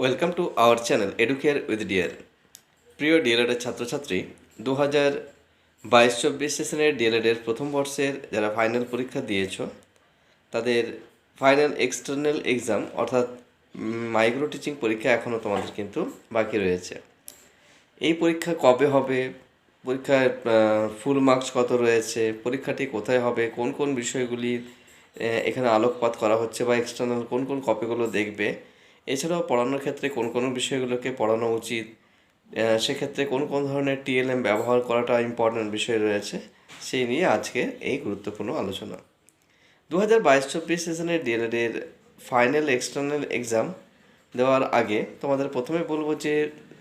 Welcome to our channel Educare with dear প্রিয় ডিএলএডের ছাত্রছাত্রী দু হাজার বাইশ চব্বিশ সেশনের ডিএলএডের প্রথম বর্ষের যারা ফাইনাল পরীক্ষা দিয়েছ, তাদের ফাইনাল এক্সটার্নাল এক্সাম অর্থাৎ মাইক্রো টিচিং পরীক্ষা এখনও তোমাদের কিন্তু বাকি রয়েছে। এই পরীক্ষা কবে হবে? পরীক্ষার ফুল মার্কস কত রয়েছে? পরীক্ষাটি কোথায় হবে? কোন কোন বিষয়গুলি এখানে আলোকপাত করা হচ্ছে বা এক্সটার্নাল কোন কোন কপিগুলো দেখবে? এছাড়াও পড়ানোর ক্ষেত্রে কোন কোন বিষয়গুলোকে পড়ানো উচিত? সেক্ষেত্রে কোন কোন ধরনের টিএলএম ব্যবহার করাটা ইম্পর্ট্যান্ট বিষয় রয়েছে? সেই নিয়ে আজকে এই গুরুত্বপূর্ণ আলোচনা। দু হাজার বাইশ চব্বিশ সেশনের ডিএলএডের ফাইনাল এক্সটার্নাল এক্সাম দেওয়ার আগে তোমাদের প্রথমে বলব যে,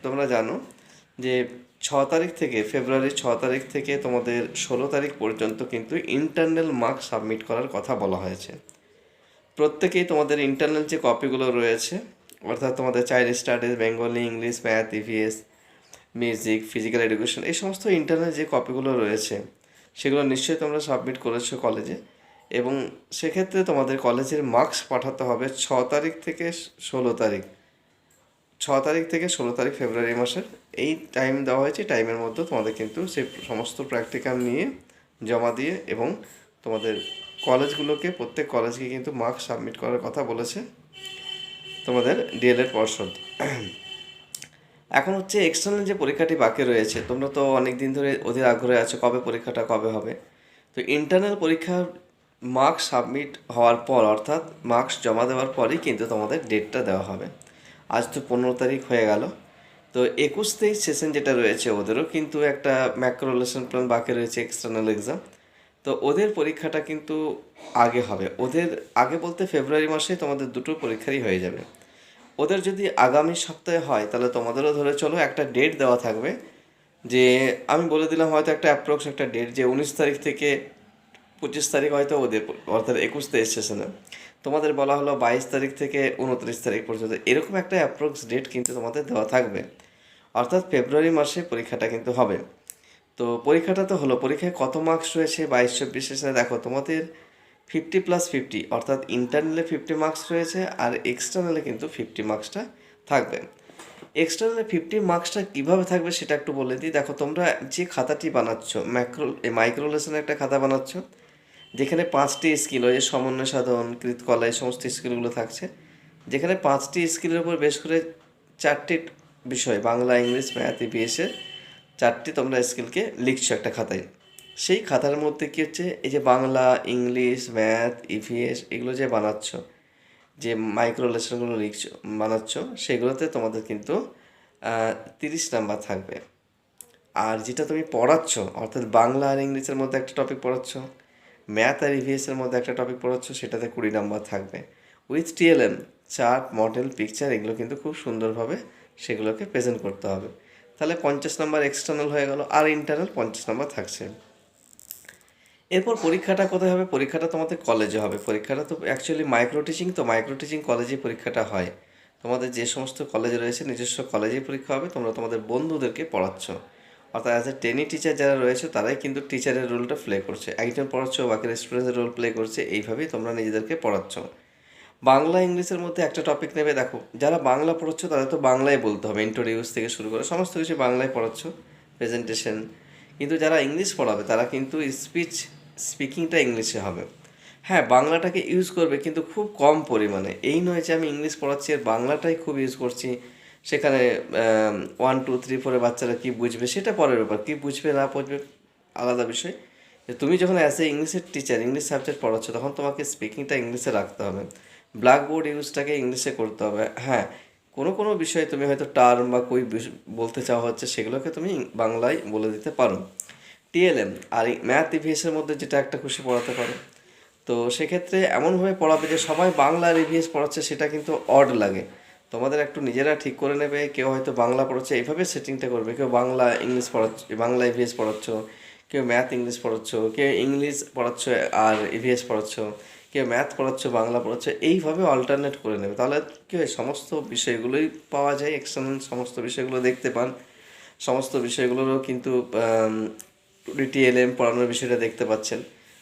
তোমরা জানো যে ছ তারিখ থেকে, ফেব্রুয়ারির ছ তারিখ থেকে তোমাদের ষোলো তারিখ পর্যন্ত কিন্তু ইন্টারনাল মার্কস সাবমিট করার কথা বলা হয়েছে। প্রত্যেকেই তোমাদের ইন্টারনাল যে কপিগুলো রয়েছে, অর্থাৎ তোমাদের child studies Bengali English math EVS music physical education এই সমস্ত ইন্টারনাল যে কপিগুলো রয়েছে, সেগুলো নিশ্চয়ই তোমরা সাবমিট করেছ কলেজে এবং সেক্ষেত্রে তোমাদের কলেজের মার্কস পাঠাতে হবে ছ তারিখ থেকে ষোলো তারিখ। ছ তারিখ থেকে ষোলো তারিখ ফেব্রুয়ারি মাসের, এই টাইম দেওয়া হয়েছে টাইমের মধ্যে তোমাদের কিন্তু সেই সমস্ত প্র্যাকটিক্যাল নিয়ে জমা দিয়ে এবং তোমাদের কলেজগুলোকে, প্রত্যেক কলেজকে কিন্তু মার্কস সাবমিট করার কথা বলেছে তোমাদের ডিএলএড পর্ষদ। এখন হচ্ছে এক্সটার্নাল যে পরীক্ষাটি বাকি রয়েছে, তোমরা তো অনেক দিন ধরে অধীর আগ্রহে আছো কবে পরীক্ষাটা কবে হবে। তো ইন্টারনাল পরীক্ষার মার্কস সাবমিট হওয়ার পর, অর্থাৎ মার্কস জমা দেওয়ার পরই কিন্তু তোমাদের ডেটটা দেওয়া হবে। আজ তো পনেরো তারিখ হয়ে গেল। তো একুশ তেইশ সেশন যেটা রয়েছে ওদেরও কিন্তু একটা ম্যাক্রো লেসন প্ল্যান বাকি রয়েছে এক্সটার্নাল এক্সাম তো ওদের পরীক্ষাটা কিন্তু আগে হবে। ওদের আগে বলতে ফেব্রুয়ারি মাসে তোমাদের দুটো পরীক্ষারই হয়ে যাবে। ওদের যদি আগামী সপ্তাহে হয়, তাহলে তোমাদেরও ধরে চলো একটা ডেট দেওয়া থাকবে যে, আমি বলে দিলাম হয়তো একটা অ্যাপ্রক্স একটা ডেট যে, উনিশ তারিখ থেকে পঁচিশ তারিখ হয়তো ওদের অর্থাৎ একুশ তেইশ সেশনে তোমাদের বলা হলো বাইশ তারিখ থেকে উনত্রিশ তারিখ পর্যন্ত। এরকম একটা অ্যাপ্রক্স ডেট কিন্তু তোমাদের দেওয়া থাকবে। অর্থাৎ ফেব্রুয়ারি মাসে পরীক্ষাটা কিন্তু হবে। তো পরীক্ষাটা তো হলো, পরীক্ষায় কত মার্কস রয়েছে বাইশ চব্বিশ সেশনে দেখো, তোমাদের ফিফটি প্লাস ফিফটি অর্থাৎ ইন্টারনালে ফিফটি মার্কস রয়েছে আর এক্সটার্নালে কিন্তু ফিফটি মার্কসটা থাকবে। এক্সটার্নালে ফিফটি মার্কসটা কীভাবে থাকবে সেটা একটু বলে দিই। দেখো, তোমরা যে খাতাটি বানাচ্ছ ম্যাক্রো মাইক্রো লেসনের একটা খাতা বানাচ্ছ, যেখানে পাঁচটি স্কিল ওই যে সমন্বয় সাধন কৃতকলা এই সমস্ত স্কিলগুলো থাকছে, যেখানে পাঁচটি স্কিলের উপর বেশ করে চারটি বিষয়, বাংলা, ইংলিশ ম্যাথ ইপিএসের চারটি তোমরা স্কিলকে লিখছো একটা খাতায়। সেই খাতার মধ্যে কী হচ্ছে? এই যে বাংলা, ইংলিশ, ম্যাথ, ইভিএস এগুলো যে বানাচ্ছ, যে মাইক্রো লেসনগুলো লিখছো, বানাচ্ছ, সেগুলোতে তোমাদের কিন্তু তিরিশ নাম্বার থাকবে। আর যেটা তুমি পড়াচ্ছ, অর্থাৎ বাংলা আর ইংলিশের মধ্যে একটা টপিক পড়াচ্ছ, ম্যাথ আর ইভিএসের মধ্যে একটা টপিক পড়াচ্ছ, সেটাতে কুড়ি নাম্বার থাকবে। With TLM chart, model, picture, এগুলো কিন্তু খুব সুন্দরভাবে সেগুলোকে প্রেজেন্ট করতে হবে। তাহলে পঞ্চাশ নাম্বার এক্সটার্নাল হয়ে গেল আর ইন্টারনাল পঞ্চাশ নাম্বার থাকছে। এরপর পরীক্ষাটা কোথায় হবে? পরীক্ষাটা তোমাদের কলেজে হবে। পরীক্ষাটা তো অ্যাকচুয়ালি মাইক্রো টিচিং তো মাইক্রো টিচিং কলেজে পরীক্ষাটা হয়। তোমাদের যে সমস্ত কলেজ রয়েছে, নিজস্ব কলেজেই পরীক্ষা হবে, তোমরা তোমাদের বন্ধুদেরকে পড়াচ্ছ। অর্থাৎ অ্যাজ এ ট্রেনি টিচার যারা রয়েছে, তারাই কিন্তু টিচারের রোলটা প্লে করছে। একজন পড়াচ্ছ, বাকি স্টুডেন্টের রোল প্লে করছে, এইভাবেই তোমরা নিজেদেরকে পড়াচ্ছ। বাংলা, ইংলিশের মধ্যে একটা টপিক নেবে, দেখো, যারা বাংলা পড়াচ্ছ, তাদের তো বাংলায় বলতে হবে ইন্ট্রোডিউস থেকে শুরু করে, সমস্ত কিছু বাংলায় পড়াচ্ছ প্রেজেন্টেশন কিন্তু যারা ইংলিশ পড়াবে, তারা কিন্তু স্পিচ স্পিকিংটা ইংলিশে হবে। হ্যাঁ বাংলাটাকে ইউজ করবে, কিন্তু খুব কম পরিমাণে। এই নয় যে আমি ইংলিশ পড়াচ্ছি, আর বাংলাটাই খুব ইউজ করছি। সেখানে ওয়ান টু থ্রি ফোরে বাচ্চারা কী বুঝবে, সেটা পরের ব্যাপার। কী বুঝবে, না বুঝবে, আলাদা বিষয়। তুমি যখন অ্যাজ এ ইংলিশের টিচার ইংলিশ সাবজেক্ট পড়াচ্ছ, তখন তোমাকে স্পিকিংটা ইংলিশে রাখতে হবে। ব্ল্যাকবোর্ড ইউজটাকে ইংলিশে করতে হবে। হ্যাঁ কোনো কোনো বিষয়ে তুমি হয়তো টার্ম বা কই বলতে চাওয়া হচ্ছে, সেগুলোকে তুমি বাংলায় বলে দিতে পারো। টিএলএম আর ম্যাথ ইভিএসের মধ্যে যেটা একটা খুশি পড়াতে পারো। তো সেক্ষেত্রে এমনভাবে পড়াবে যে সবাই বাংলা আর ইভিএস পড়াচ্ছে, সেটা কিন্তু অড লাগে। তোমাদের একটু নিজেরা ঠিক করে নেবে, কেউ হয়তো বাংলা পড়াচ্ছে, এইভাবে সেটিংটা করবে। কেউ বাংলা ইংলিশ পড়াচ্ছ বাংলা ইভিএস পড়াচ্ছ, কেউ ম্যাথ ইংলিশ পড়াচ্ছ, কেউ ইংলিশ পড়াচ্ছ আর ইভিএস পড়াচ্ছ। কেউ ম্যাথ পড়াচ্ছ, বাংলা পড়াচ্ছ, এইভাবে অল্টারনেট করে নেবে। তাহলে কী হয়, সমস্ত বিষয়গুলোই পাওয়া যায় এক্সটার্নাল সমস্ত বিষয়গুলো দেখতে পান। সমস্ত বিষয়গুলোরও কিন্তু টিএলএম পড়ানোর বিষয়টা দেখতে পাচ্ছেন।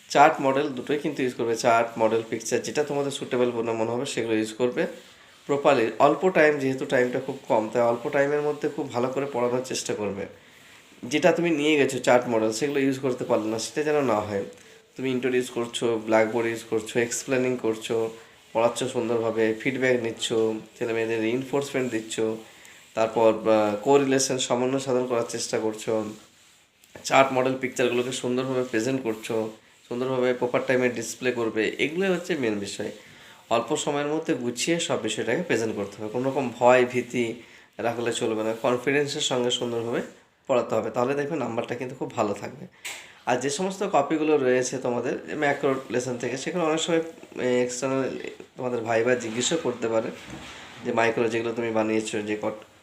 চার্ট মডেল দুটোই কিন্তু ইউজ করবে। চার্ট মডেল পিকচার যেটা তোমাদের সুটেবল বলে মনে হবে, সেগুলো ইউজ করবে। প্রপারলি অল্প টাইম যেহেতু টাইমটা খুব কম, তাই অল্প টাইমের মধ্যে খুব ভালো করে পড়ানোর চেষ্টা করবে। যেটা তুমি নিয়ে গেছো চার্ট মডেল সেগুলো ইউজ করতে পারলে না, সেটা যেন না হয়। তুমি ইন্ট্রোডিউস করছ ব্ল্যাকবোর্ড ইউজ করছ এক্সপ্লেনিং করছ, পড়াচ্ছ সুন্দরভাবে ফিডব্যাক নিচ্ছ, ছেলে মেয়েদের রিইনফোর্সমেন্ট দিচ্ছ, তারপর কোরিলেশন সমন্বয় সাধন করার চেষ্টা করছ চার্ট মডেল পিকচারগুলোকে সুন্দরভাবে প্রেজেন্ট করছ, সুন্দরভাবে প্রপার টাইমে ডিসপ্লে করবে, এগুলোই হচ্ছে মেন বিষয়। অল্প সময়ের মধ্যে গুছিয়ে সব বিষয়টাকে প্রেজেন্ট করতে হবে। কোনো রকম ভয়, ভীতি রাখলে চলবে না। কনফিডেন্সের সঙ্গে সুন্দরভাবে পড়াতে হবে। তাহলে দেখবে নাম্বারটা কিন্তু খুব ভালো থাকবে। আর যে সমস্ত কপিগুলো রয়েছে তোমাদের ম্যাক্রো লেসন থেকে সেখানে অনেক সময় এক্সটার্নাল তোমাদের ভাই বা জিজ্ঞেসও করতে পারে যে মাইক্রো যেগুলো তুমি বানিয়েছো, যে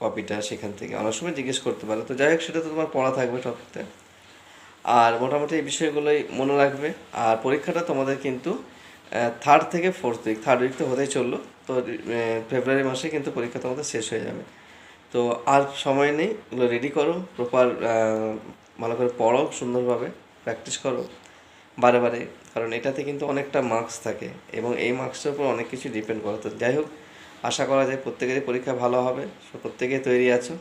কপিটা সেখান থেকে। অনেক সময় জিজ্ঞেস করতে পারে। তো যাই হোক, সেটা তো তোমার পড়া থাকবে টপিকতে আর মোটামুটি এই বিষয়গুলোই মনে রাখবে। আর পরীক্ষাটা তোমাদের কিন্তু থার্ড থেকে ফোর্থ উইক থার্ড উইক তো হতেই চলল। তো ফেব্রুয়ারি মাসে কিন্তু পরীক্ষা তোমাদের শেষ হয়ে যাবে। তো আর সময় নেই, এগুলো রেডি করো প্রপার ভালো করে পড়ো সুন্দরভাবে। প্র্যাকটিস করো বারে বারে। কারণ এটাতে কিন্তু অনেকটা মার্কস থাকে এবং এই মার্কসের উপর অনেক কিছু ডিপেন্ড করে। তো যাই হোক, আশা করা যায় প্রত্যেকেরই পরীক্ষা ভালো হবে। প্রত্যেকেই তৈরি আছো,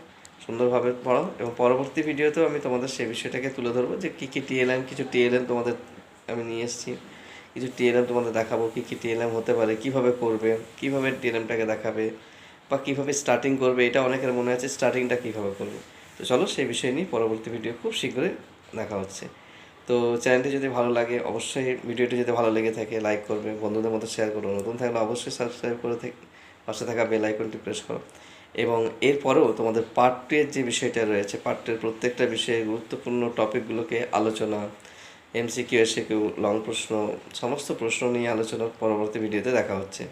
সুন্দরভাবে পড়ো এবং পরবর্তী ভিডিওতেও আমি তোমাদের সেই বিষয়টাকে তুলে ধরবো যে কী কী টিএলএম কিছু টিএলএম তোমাদের আমি নিয়ে এসেছি, কিছু টিএলএম তোমাদের দেখাবো, কী কী টিএলএম হতে পারে, কীভাবে করবে, কীভাবে টিএলএমটাকে দেখাবে বা কীভাবে স্টার্টিং করবে, এটা অনেকের মনে আছে স্টার্টিংটা কীভাবে করবে। তো চলো সেই বিষয় নিয়ে পরবর্তী ভিডিও খুব শীঘ্রই দেখা হচ্ছে। তো চ্যানেলটি যদি ভালো লাগে, অবশ্যই ভিডিওটি যদি ভালো লেগে থাকে লাইক করবে, বন্ধুদের মতো শেয়ার করো নতুন থাকলে অবশ্যই সাবস্ক্রাইব করে থেকে, পাশে থাকা বেল আইকনটি প্রেস করো। এবং এরপরেও তোমাদের পার্ট টু এর যে বিষয়টা রয়েছে পার্ট টু এর প্রত্যেকটা বিষয়ে গুরুত্বপূর্ণ টপিকগুলোকে আলোচনা এমসিকিউ এসে কেউ লং প্রশ্ন, সমস্ত প্রশ্ন নিয়ে আলোচনা পরবর্তী ভিডিওতে দেখা হচ্ছে।